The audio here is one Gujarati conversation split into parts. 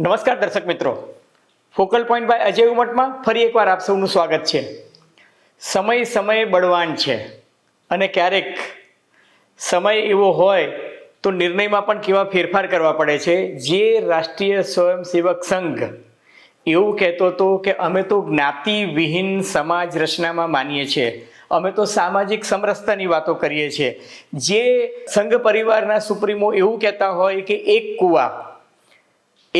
નમસ્કાર દર્શક મિત્રો. ફોકલ પોઈન્ટ બાય અજય ઉમટમાં ફરી એકવાર આપ સૌનું સ્વાગત છે. સમય સમય બળવાન છે અને ક્યારેક સમય એવો હોય તો નિર્ણયમાં પણ કેવા ફેરફાર કરવા પડે છે. જે રાષ્ટ્રીય સ્વયંસેવક સંઘ એવું કહેતો હતો કે અમે તો જ્ઞાતિવિહીન સમાજ રચનામાં માનીએ છીએ. અમે તો સામાજિક સમરસતાની વાતો કરીએ છીએ. જે સંઘ પરિવારના સુપ્રીમો એવું કહેતા હોય કે એક કુવા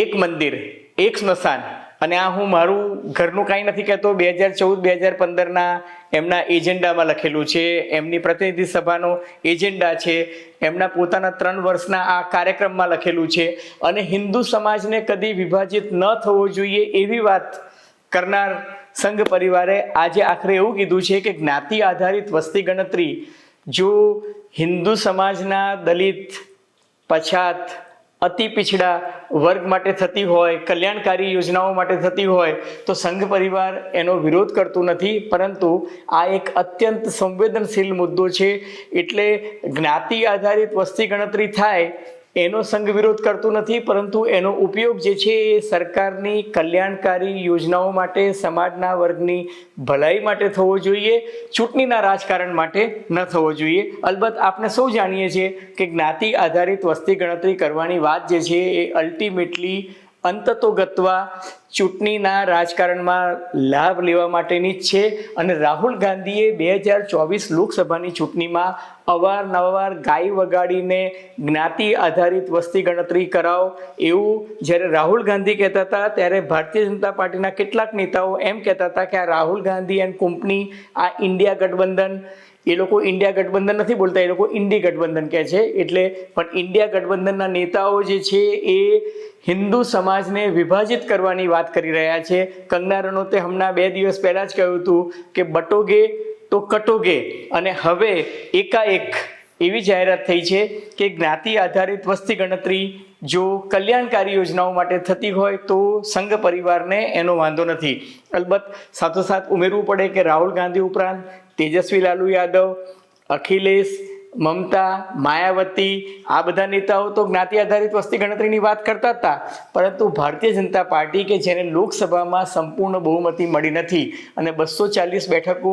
એક મંદિર, એક સ્મશાન. અને આ હું મારું ઘરનું કાંઈ નથી કહેતો, બે હજાર ચૌદ, બે હજાર પંદરના એમના એજન્ડામાં લખેલું છે, એમની પ્રતિનિધિ સભાનો એજન્ડા છે, એમના પોતાના ત્રણ વર્ષના આ કાર્યક્રમમાં લખેલું છે. અને હિન્દુ સમાજને કદી વિભાજિત ન થવો જોઈએ એવી વાત કરનાર સંઘ પરિવારે આજે આખરે એવું કીધું છે કે જ્ઞાતિ આધારિત વસ્તી ગણતરી જો હિન્દુ સમાજના દલિત, પછાત અતિ પીછડા વર્ગ માટે થતી હોય, કલ્યાણકારી યોજનાઓ માટે થતી હોય, તો સંઘ પરિવાર એનો વિરોધ કરતું નથી. પરંતુ આ એક અત્યંત સંવેદનશીલ મુદ્દો છે. એટલે જ્ઞાતિ આધારિત વસ્તી ગણતરી થાય એનો સંઘ વિરોધ કરતું નથી, પરંતુ એનો ઉપયોગ જે છે એ સરકારની કલ્યાણકારી યોજનાઓ માટે, સમાજના વર્ગની ભલાઈ માટે થવો જોઈએ, ચૂંટણીના રાજકારણ માટે ન થવો જોઈએ. અલબત્ત આપણે સૌ જાણીએ છીએ કે જ્ઞાતિ આધારિત વસ્તી ગણતરી કરવાની વાત જે છે એ અલ્ટિમેટલી અંતતો ગત્વા ચૂંટણીના રાજકારણમાં લાભ લેવા માટેની જ છે. અને રાહુલ ગાંધીએ બે હજાર ચોવીસ લોકસભાની ચૂંટણીમાં અવારનવાર ગાય વગાડીને જ્ઞાતિ આધારિત વસ્તી ગણતરી કરાવો. એવું જ્યારે રાહુલ ગાંધી કહેતા હતા, ત્યારે ભારતીય જનતા પાર્ટીના કેટલાક નેતાઓ એમ કહેતા હતા કે આ રાહુલ ગાંધી એન્ડ કંપની, આ ઇન્ડિયા ગઠબંધન એ લોકો ઇન્ડિયા ગઠબંધન નથી બોલતા, એ લોકો ઇન્ડી ગઠબંધન કહે છે. એટલે પણ ઇન્ડિયા ગઠબંધનના નેતાઓ જે છે એ હિન્દુ સમાજને વિભાજિત કરવાની વાત કરી રહ્યા છે. કંગના રનૌતે હમણાં બે દિવસ પહેલાં જ કહ્યું હતું કે બટોગે તો કટોગે અને હવે એકાએક એવી જાહેરાત થઈ છે કે જ્ઞાતિ આધારિત વસ્તી ગણતરી જો કલ્યાણકારી યોજનાઓ માટે થતી હોય તો સંઘ પરિવારને એનો વાંધો નથી. અલબત્ત સાથોસાથ ઉમેરવું પડે કે રાહુલ ગાંધી ઉપરાંત તેજસ્વી લાલુ યાદવ અખિલેશ મમતા, માયાવતી આ બધા નેતાઓ તો જ્ઞાતિ આધારિત વસ્તી ગણતરીની વાત કરતા હતા. પરંતુ ભારતીય જનતા પાર્ટી કે જેને લોકસભામાં સંપૂર્ણ બહુમતી મળી નથી અને બસો ચાલીસ બેઠકો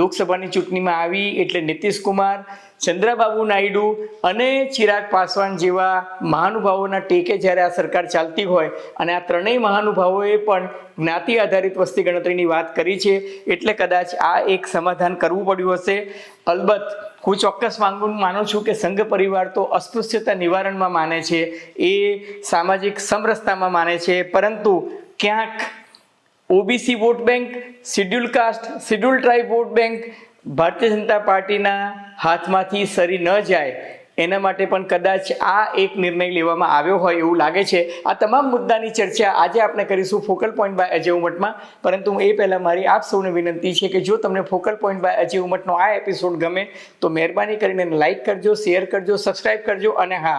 લોકસભાની ચૂંટણીમાં આવી એટલે નીતિશ કુમાર, ચંદ્રબાબુ નાયડુ અને ચિરાગ પાસવાન જેવા મહાનુભાવોના ટેકે જ્યારે આ સરકાર ચાલતી હોય અને આ ત્રણેય મહાનુભાવોએ પણ જ્ઞાતિ આધારિત વસ્તી ગણતરીની વાત કરી છે એટલે કદાચ આ એક સમાધાન કરવું પડ્યું હશે. અલબત્ત હું ચોક્કસ માંગુ માનું છું કે સંઘ પરિવાર તો અસ્પૃશ્યતા નિવારણમાં માને છે, એ સામાજિક સમરસતામાં માને છે, પરંતુ ક્યાંક OBC vote bank schedule caste schedule tribe vote bank Bharatiya Janata પાર્ટીના હાથમાંથી સરી ન જાય એના માટે પણ કદાચ આ એક નિર્ણય લેવામાં આવ્યો હોય એવું લાગે છે. આ તમામ મુદ્દાની ચર્ચા આજે આપણે કરીશું ફોકલ પોઈન્ટ બાય અજય ઉમટમાં. પરંતુ એ પહેલાં મારી આપ સૌને વિનંતી છે કે જો તમને ફોકલ પોઈન્ટ બાય અજય ઉમટનો આ એપિસોડ ગમે, તો મહેરબાની કરીને લાઇક કરજો, શેર કરજો, સબસ્ક્રાઇબ કરજો અને હા,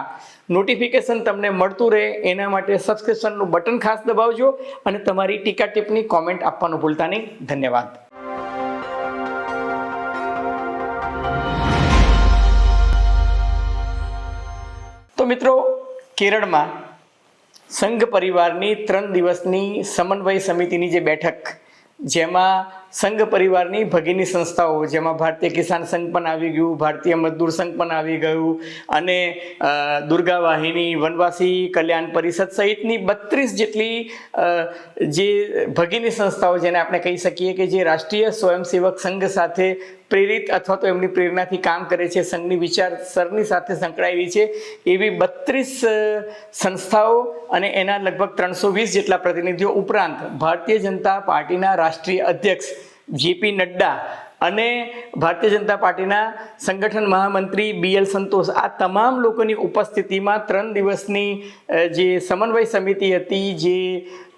નોટિફિકેશન તમને મળતું રહે એના માટે સબસ્ક્રિપ્શનનું બટન ખાસ દબાવજો અને તમારી ટીકા ટિપ્પણી કોમેન્ટ આપવાનું ભૂલતા નહીં. ધન્યવાદ. મિત્રો કેરળમાં સંઘ પરિવારની ત્રણ દિવસની સમન્વય સમિતિની જે બેઠક જેમાં સંઘ પરિવારની ભગીની સંસ્થાઓ, જેમાં ભારતીય કિસાન સંઘ પણ આવી ગયું, ભારતીય મજદૂર સંઘ પણ આવી ગયું અને દુર્ગા વાહિની, વનવાસી કલ્યાણ પરિષદ સહિતની બત્રીસ જેટલી જે ભગીની સંસ્થાઓ જેને આપણે કહી શકીએ કે જે રાષ્ટ્રીય સ્વયંસેવક સંઘ સાથે પ્રેરિત અથવા તો એમની પ્રેરણાથી કામ કરે છે, સંઘની વિચારસરણી સાથે સંકળાયેલી છે, એવી બત્રીસ સંસ્થાઓ અને એના લગભગ ત્રણસો વીસ જેટલા પ્રતિનિધિઓ ઉપરાંત ભારતીય જનતા પાર્ટીના રાષ્ટ્રીય અધ્યક્ષ જેપી નડ્ડા અને ભારતીય જનતા પાર્ટીના સંગઠન મહામંત્રી બી એલ સંતોષ. આ તમામ લોકોની ઉપસ્થિતિમાં ત્રણ દિવસની જે સમન્વય સમિતિ હતી, જે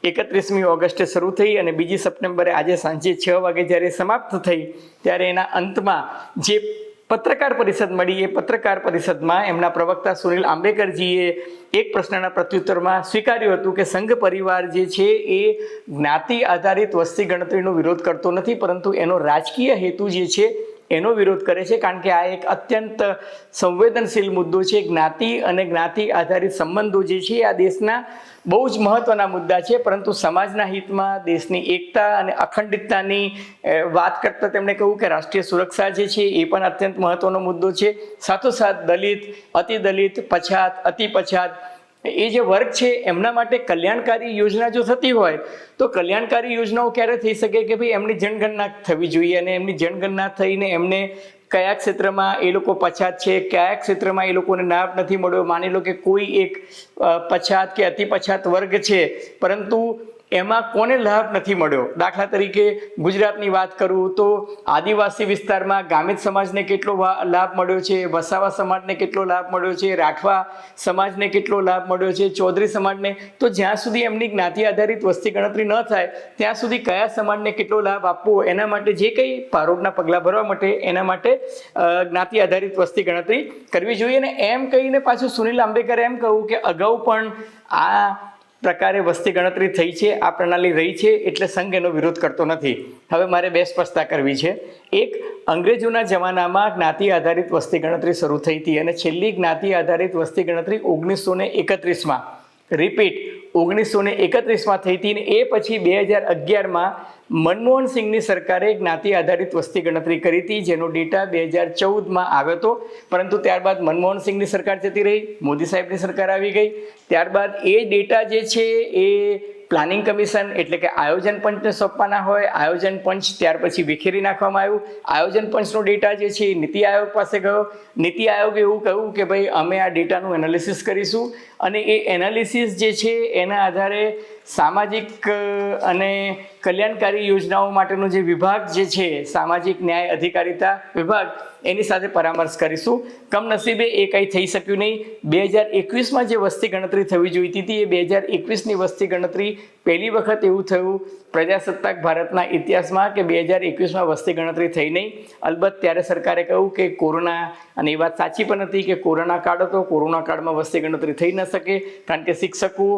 એકત્રીસમી ઓગસ્ટે શરૂ થઈ અને બીજી સપ્ટેમ્બરે આજે સાંજે છ વાગે જ્યારે સમાપ્ત થઈ, ત્યારે એના અંતમાં જે પત્રકાર પરિષદ મળી. એ પત્રકાર પરિષદમાં એમના પ્રવક્તા સુનિલ આંબેકરજીએ એક પ્રશ્નના પ્રત્યુત્તરમાં સ્વીકાર્યું હતું કે સંઘ પરિવાર જે છે એ જ્ઞાતિ આધારિત વસ્તી ગણતરીનો વિરોધ કરતો નથી, પરંતુ એનો રાજકીય હેતુ જે છે એનો વિરોધ કરે છે કારણ કે આ એક અત્યંત સંવેદનશીલ મુદ્દો છે. જ્ઞાતિ અને જ્ઞાતિ આધારિત સંબંધો જે છે આ દેશના બહુ જ મહત્વના મુદ્દા છે. પરંતુ સમાજના હિતમાં દેશની એકતા અને અખંડિતતાની વાત કરતાં તેમણે કહ્યું કે રાષ્ટ્રીય સુરક્ષા જે છે એ પણ અત્યંત મહત્વનો મુદ્દો છે. સાથોસાથ દલિત અતિ દલિત પછાત અતિ પછાત એ જે વર્ગ છે, એમના માટે કલ્યાણકારી યોજના જો થતી હોય, તો કલ્યાણકારી યોજનાઓ ક્યારે થઈ શકે કે ભાઈ એમની જનગણના થવી જોઈએ અને એમની જનગણના થઈને એમને કયા ક્ષેત્રમાં એ લોકો પછાત છે, કયા ક્ષેત્રમાં એ લોકોને લાભ નથી મળ્યો? માની લો કે કોઈ એક પછાત કે અતિ પછાત વર્ગ છે, પરંતુ એમાં કોને લાભ નથી મળ્યો? દાખલા તરીકે ગુજરાતની વાત કરું તો આદિવાસી વિસ્તારમાં ગામિત સમાજને કેટલો લાભ મળ્યો છે? વસાવા સમાજને કેટલો લાભ મળ્યો છે? રાઠવા સમાજને કેટલો લાભ મળ્યો છે? ચૌધરી સમાજને? તો જ્યાં સુધી એમની જ્ઞાતિ આધારિત વસ્તી ગણતરી ન થાય, ત્યાં સુધી કયા સમાજને કેટલો લાભ આપવો? એના માટે જે કંઈ પારોગના પગલાં ભરવા માટે એના માટે જ્ઞાતિ આધારિત વસ્તી ગણતરી કરવી જોઈએ. અને એમ કહીને પાછું સુનિલ આંબેકરે એમ કહ્યું કે અગાઉ પણ આ પ્રકારે વસ્તી ગણતરી થઈ છે, આ પ્રણાલી રહી છે એટલે સંઘ એનો વિરોધ કરતો નથી. હવે મારે બે સ્પષ્ટતા કરવી છે. એક, અંગ્રેજોના જમાનામાં જ્ઞાતિ આધારિત વસ્તી ગણતરી શરૂ થઈ હતી અને છેલ્લી જ્ઞાતિ આધારિત વસ્તી ગણતરી ઓગણીસો ને એકત્રીસમાં. રિપીટ ઓગણીસો ને એકત્રીસમાં થઈ હતી એ પછી બે હજાર અગિયારમાં મનમોહન સિંહની સરકારે જ્ઞાતિ આધારિત વસ્તી ગણતરી કરી હતી, જેનો ડેટા બે હજાર ચૌદમાં આવ્યો હતો. પરંતુ ત્યારબાદ મનમોહન સિંહની સરકાર જતી રહી, મોદી સાહેબની સરકાર આવી ગઈ. ત્યારબાદ એ ડેટા જે છે એ પ્લાનિંગ કમિશન એટલે કે આયોજન પંચને સોંપવાના હોય, આયોજન પંચ ત્યાર પછી વિખેરી નાખવામાં આવ્યું. આયોજન પંચનો ડેટા જે છે એ નીતિ આયોગ પાસે ગયો. નીતિ આયોગે એવું કહ્યું કે ભાઈ, અમે આ ડેટાનું એનાલિસિસ કરીશું અને એ એનાલિસિસ જે છે એના આધારે સામાજિક અને કલ્યાણકારી યોજનાઓ માટેનો જે વિભાગ જે છે, સામાજિક ન્યાય અધિકારિતા વિભાગ, એની સાથે પરામર્શ કરીશું. કમનસીબે એ કંઈ થઈ શક્યું નહીં. બે હજાર એકવીસમાં જે વસ્તી ગણતરી થવી જોઈતી હતી, એ બે હજાર એકવીસની વસ્તી ગણતરી પહેલી વખત એવું થયું પ્રજાસત્તાક ભારતના ઇતિહાસમાં કે બે હજાર એકવીસમાં વસ્તી ગણતરી થઈ નહીં. અલબત્ત ત્યારે સરકારે કહ્યું કે કોરોના, અને એ વાત સાચી પણ હતી કે કોરોના કાળ હતો, કોરોના કાળમાં વસ્તી ગણતરી થઈ ન શકે, કારણ કે શિક્ષકો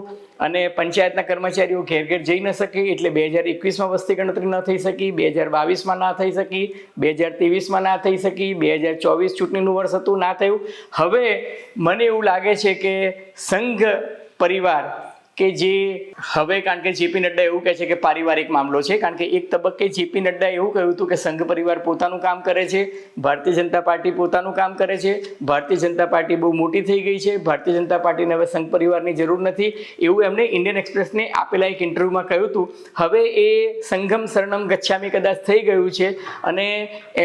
અને પંચાયતના કર્મચારીઓ ઘેર ઘેર જઈ ન શકે, એટલે બે હજાર એકવીસમાં વસ્તી ગણતરી ન થઈ શકી, બે હજાર બાવીસમાં ના થઈ શકી, બે હજાર ત્રેવીસમાં ના થઈ શકી, બે હજાર ચોવીસ ચૂંટણીનું વર્ષ હતું, ના થયું. હવે મને એવું લાગે છે કે સંઘ પરિવાર કે જે, હવે કારણ કે જેપી નડ્ડા એવું કહે છે કે પારિવારિક મામલો છે, કારણ કે એક તબક્કે જેપી નડ્ડા એવું કહ્યું હતું કે સંઘ પરિવાર પોતાનું કામ કરે છે, ભારતીય જનતા પાર્ટી પોતાનું કામ કરે છે, ભારતીય જનતા પાર્ટી બહુ મોટી થઈ ગઈ છે, ભારતીય જનતા પાર્ટીને હવે સંઘ પરિવારની જરૂર નથી. એવું એમણે ઇન્ડિયન એક્સપ્રેસને આપેલા એક ઇન્ટરવ્યૂમાં કહ્યું હતું. હવે એ સંઘમ શરણમ ગચ્છામી કદાચ થઈ ગયું છે અને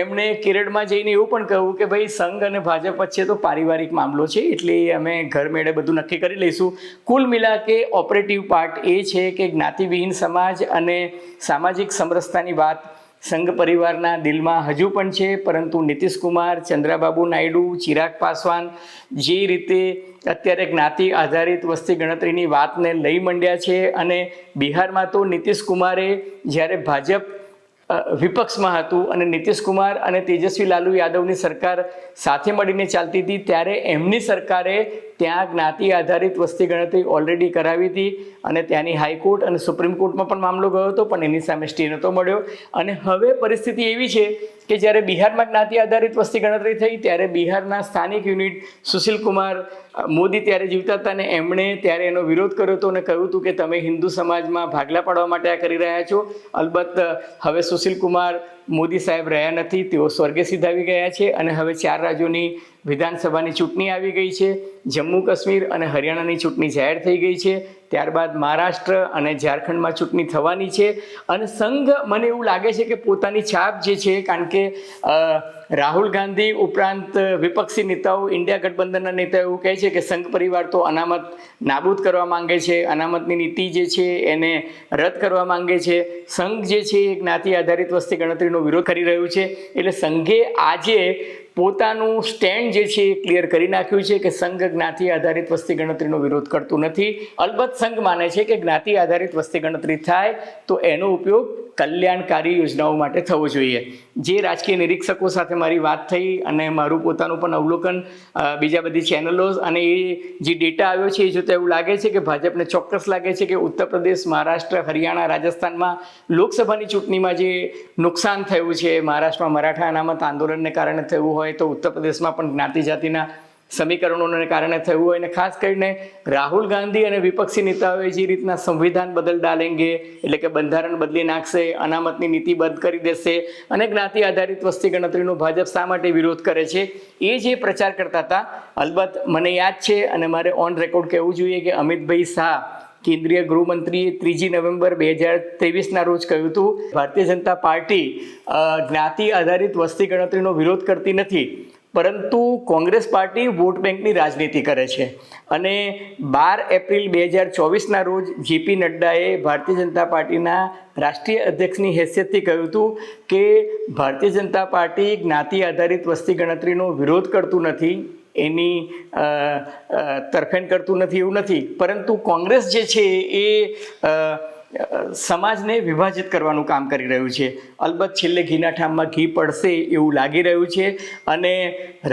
એમણે કેરળમાં જઈને એવું પણ કહ્યું કે ભાઈ સંઘ અને ભાજપ વચ્ચે તો પારિવારિક મામલો છે, એટલે અમે ઘર મેળે બધું નક્કી કરી લઈશું. કુલ મિલા કે ઓપરેટિવ પાર્ટ એ છે કે જ્ઞાતિવિહીન સમાજ અને સામાજિક સમરસતાની વાત સંઘ પરિવારના દિલમાં હજુ પણ છે, પરંતુ નીતિશ કુમાર ચંદ્રાબાબુ નાયડુ, ચિરાગ પાસવાન જે રીતે અત્યારે જ્ઞાતિ આધારિત વસ્તી ગણતરીની વાતને લઈ મંડ્યા છે અને બિહારમાં તો નીતિશ કુમારે જ્યારે ભાજપ વિપક્ષમાં હતું અને નીતિશ કુમાર અને તેજસ્વી લાલુ યાદવની સરકાર સાથે મળીને ચાલતી હતી, ત્યારે એમની સરકારે ત્યાં જ્ઞાતિ આધારિત વસ્તી ગણતરી ઓલરેડી કરાવી હતી અને ત્યાંની હાઈકોર્ટ અને સુપ્રીમ કોર્ટમાં પણ મામલો ગયો હતો, પણ એની સામે સ્ટે નહોતો મળ્યો. અને હવે પરિસ્થિતિ એવી છે કે જ્યારે બિહારમાં જ્ઞાતિ આધારિત વસ્તી ગણતરી થઈ, ત્યારે બિહારના સ્થાનિક યુનિટ સુશીલ કુમાર મોદી ત્યારે જીવતા હતા અને એમણે ત્યારે એનો વિરોધ કર્યો હતો અને કહ્યું હતું કે તમે હિન્દુ સમાજમાં ભાગલા પાડવા માટે આ કરી રહ્યા છો. અલબત્ત, હવે સુશીલ કુમાર મોદી સાહેબ રહ્યા નથી, તેઓ સ્વર્ગે સીધાવી ગયા છે અને હવે ચાર રાજ્યોની વિધાનસભાની ચૂંટણી આવી ગઈ છે જમ્મુ કાશ્મીર અને હરિયાણાની ચૂંટણી જાહેર થઈ ગઈ છે. ત્યારબાદ મહારાષ્ટ્ર અને ઝારખંડમાં ચૂંટણી થવાની છે. અને સંઘ મને એવું લાગે છે કે પોતાની છાપ જે છે, કારણ કે રાહુલ ગાંધી ઉપરાંત વિપક્ષી નેતાઓ, ઇન્ડિયા ગઠબંધનના નેતાઓ એવું કહે છે કે સંઘ પરિવાર તો અનામત નાબૂદ કરવા માંગે છે. અનામતની નીતિ જે છે એને રદ કરવા માંગે છે. સંઘ જે છે એ જ્ઞાતિ આધારિત વસ્તી ગણતરીનો વિરોધ કરી રહ્યું છે. એટલે સંઘે આજે પોતાનું સ્ટેન્ડ જે છે એ ક્લિયર કરી નાખ્યું છે કે સંઘ જ્ઞાતિ આધારિત વસ્તી ગણતરીનો વિરોધ કરતું નથી. અલબત્ત સંઘ માને છે કે જ્ઞાતિ આધારિત વસ્તી ગણતરી થાય તો એનો ઉપયોગ કલ્યાણકારી યોજનાઓ માટે થવો જોઈએ. જે રાજકીય નિરીક્ષકો સાથે મારી વાત થઈ અને મારું પોતાનું પણ અવલોકન બીજા બધી ચેનલો અને એ જે ડેટા આવ્યો છે એ જોતા એવું લાગે છે કે ભાજપને ચોક્કસ લાગે છે કે ઉત્તર પ્રદેશ, મહારાષ્ટ્ર, હરિયાણા રાજસ્થાનમાં લોકસભાની ચૂંટણીમાં જે નુકસાન થયું છે, મહારાષ્ટ્રમાં મરાઠા અનામત આંદોલનને કારણે થયું હોય તો ઉત્તર પ્રદેશમાં પણ જ્ઞાતિ જાતિના સમીકરણોને કારણે થયું હોય અને ખાસ કરીને રાહુલ ગાંધી અને વિપક્ષી નેતાઓએ જે રીતના સંવિધાન બદલ ડાલેંગે, એટલે કે બંધારણ બદલી નાખશે, અનામતની નીતિ બંધ કરી દેશે અને જ્ઞાતિ આધારિત વસ્તી ગણતરીનો ભાજપ શા માટે વિરોધ કરે છે? એ જે પ્રચાર કરતા હતા, અલબત્ત મને યાદ છે અને મારે ઓન રેકોર્ડ કહેવું જોઈએ કે અમિતભાઈ શાહ કેન્દ્રીય ગૃહમંત્રીએ ત્રીજી નવેમ્બર બે હજાર ત્રેવીસના રોજ કહ્યું હતું, ભારતીય જનતા પાર્ટી જ્ઞાતિ આધારિત વસ્તી ગણતરીનો વિરોધ કરતી નથી. પરંતુ કોંગ્રેસ પાર્ટી વોટ બેંકની રાજનીતિ કરે છે. અને બાર એપ્રિલ બે હજાર ચોવીસના રોજ જેપી નડ્ડાએ ભારતીય જનતા પાર્ટીના રાષ્ટ્રીય અધ્યક્ષની હેસિયતથી કહ્યું હતું કે ભારતીય જનતા પાર્ટી જ્ઞાતિ આધારિત વસ્તી ગણતરીનો વિરોધ કરતું નથી, એની તરફેણ કરતું નથી એવું નથી. પરંતુ કોંગ્રેસ જે છે એ સમાજને વિભાજિત કરવાનું કામ કરી રહ્યું છે. અલબત્ત છેલ્લે ઘીના ઠામમાં ઘી પડશે એવું લાગી રહ્યું છે અને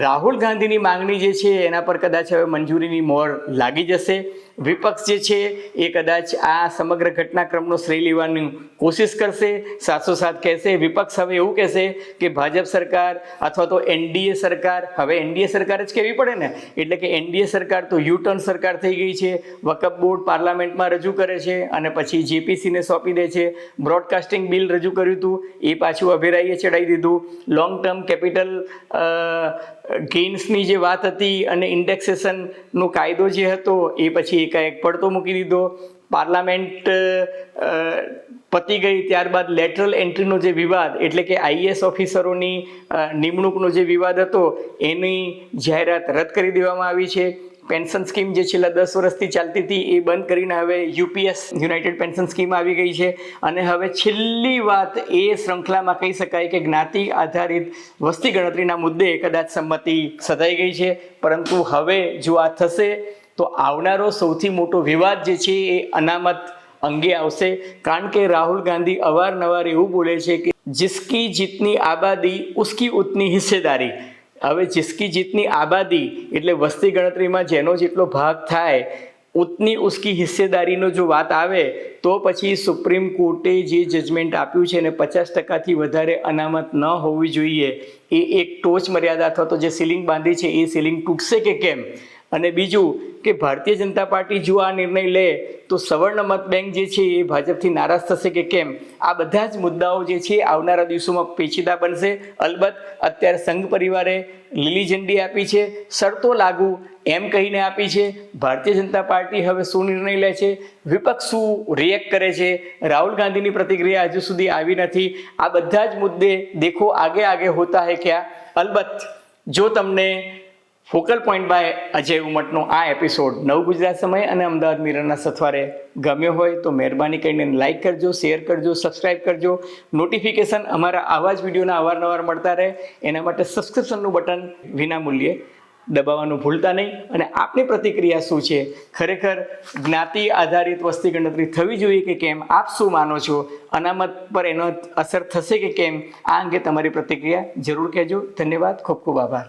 રાહુલ ગાંધીની માંગણી જે છે એના પર કદાચ હવે મંજૂરીની મોર લાગી જશે. વિપક્ષ જે છે એ કદાચ આ સમગ્ર ઘટનાક્રમનો શ્રેય લેવાની કોશિશ કરશે. સાથોસાથ કહેશે, વિપક્ષ હવે એવું કહેશે કે ભાજપ સરકાર અથવા તો એનડીએ સરકાર, હવે એનડીએ સરકાર જ કહેવી પડે ને? એટલે કે એનડીએ સરકાર તો યુ ટર્ન સરકાર થઈ ગઈ છે, વકફ બોર્ડ પાર્લામેન્ટમાં રજૂ કરે છે અને પછી જેપીસીને સોંપી દે છે. બ્રોડકાસ્ટિંગ બિલ રજૂ કર્યું હતું. એ પાછું અભિરાઈએ ચડાવી દીધું. લોંગ ટર્મ કેપિટલ ગેઇન્સની જે વાત હતી અને ઇન્ડેક્સેશનનો કાયદો જે હતો, એ પછી એકાએક પડતો મૂકી દીધો. પાર્લામેન્ટ પતી ગઈ ત્યારબાદ લેટરલ એન્ટ્રીનો જે વિવાદ, એટલે કે આઈએસ ઓફિસરોની નિમણૂકનો જે વિવાદ હતો, એની જાહેરાત રદ કરી દેવામાં આવી છે. પેન્શન સ્કીમ જે છેલ્લા દસ વર્ષથી ચાલતી હતી, એ બંધ કરીને હવે યુપીએસ, યુનાઇટેડ પેન્શન સ્કીમ આવી ગઈ છે. અને હવે છેલ્લી વાત એ શૃંખલામાં કહી શકાય કે જ્ઞાતિ આધારિત વસ્તી ગણતરીના મુદ્દે કદાચ સંમતિ સધાઈ ગઈ છે. પરંતુ હવે જો આ થશે, તો આવનારો સૌથી મોટો વિવાદ જે છે, એ અનામત અંગે આવશે. કારણ કે રાહુલ ગાંધી અવારનવાર એવું બોલે છે કે, જિસકી જીતની આબાદી ઉસકી ઉતની હિસ્સેદારી. હવે જિસકી જીતની આબાદી એટલે વસ્તી ગણતરીમાં જેનો જેટલો ભાગ થાય, ઉતની ઉસકી હિસ્સેદારીનો જો વાત આવે, તો પછી સુપ્રીમ કોર્ટે જે જજમેન્ટ આપ્યું છે ને પચાસ ટકાથી વધારે અનામત ન હોવી જોઈએ. એ એક ટોચ મર્યાદા અથવા તો જે સીલિંગ બાંધી છે એ સીલિંગ તૂટશે કે કેમ? અને બીજું કે ભારતીય જનતા પાર્ટી જો આ નિર્ણય લે, તો સવર્ણ મત બેંક જે છે એ ભાજપથી નારાજ થશે કે કેમ? આ બધા જ મુદ્દાઓ જે છે આવનારા દિવસોમાં પેચીદા બનશે. અલબત્ત અત્યારે સંઘ પરિવારે લીલી ઝંડી આપી છે, શરતો લાગુ એમ કહીને આપી છે. ભારતીય જનતા પાર્ટી હવે શું નિર્ણય લે છે? વિપક્ષ શું રિએક્ટ કરે છે? રાહુલ ગાંધીની પ્રતિક્રિયા હજુ સુધી આવી નથી. આ બધા જ મુદ્દે દેખો આગે આગે હોતા હે ક્યાં? અલબત્ત જો તમને ફોકલ પોઈન્ટ બાય અજય ઉમટનો આ એપિસોડ નવ ગુજરાત સમય અને અમદાવાદ મિરરના સથવારે ગમ્યો હોય તો મહેરબાની કરીને લાઇક કરજો શેર કરજો સબસ્ક્રાઇબ કરજો. નોટિફિકેશન અમારા આવા જ વિડીયોના અવારનવાર મળતા રહે. એના માટે સબસ્ક્રિપ્શનનું બટન વિના મૂલ્યે દબાવવાનું ભૂલતા નહીં. અને આપની પ્રતિક્રિયા શું છે? ખરેખર જ્ઞાતિ આધારિત વસ્તી ગણતરી થવી જોઈએ કે કેમ? આપ શું માનો છો? અનામત પર એનો અસર થશે કે કેમ? આ અંગે તમારી પ્રતિક્રિયા જરૂર કહેજો. ધન્યવાદ. ખૂબ ખૂબ આભાર.